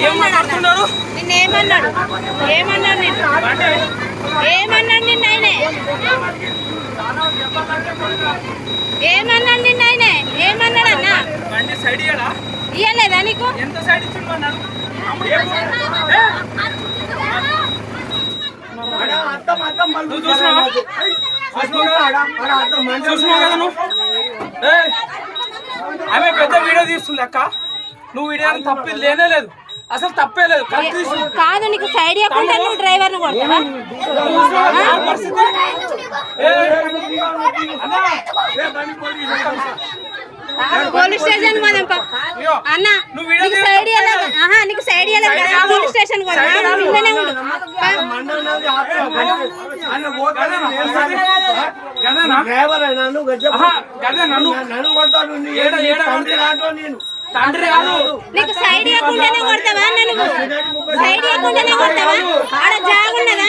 ఏం మాట్లాడుతున్నారు నిన్న ఏమన్నాడు ఏమన్నాడు నిన్ను ఏమన్నాడు నిన్న ఆయనే? ఏమన్నాడు నిన్న ఆయనే? ఏమన్నాడు అన్న ఇయ్యలేదా నీకు? చూసినావా? కదా నువ్వు? ఏయ్, ఆమె పెద్ద వీడియో తీస్తుంది అక్క. నువ్వు వీడియో తప్పి లేనే లేదు. అసలు తప్పే లేదు. కాదు నీకు సైడ్ ఇవ్వకుండా నువ్వు డ్రైవర్ని కొడతావా? ఆ పరిస్థితి ఏయ్, అన్నా, పోలీస్ స్టేషన్ అన్న నువ్వు వీడియో నీకు సైడ్ ఆహా నీకు సైడ్. పోలీస్ స్టేషన్ ఉండు. డ్రైవర్ నువ్వు నన్ను కొడతాను నీ ఏడ ఏడ తండ్రి రాటో నేను. తండ్రి కాదు. నీకు సైడ్ ఇవ్వకుండానే కొడతావా అన్న నువ్వు సైడ్ ఇవ్వకుండానే కొడతావా? ఆడ జాగున్నదా?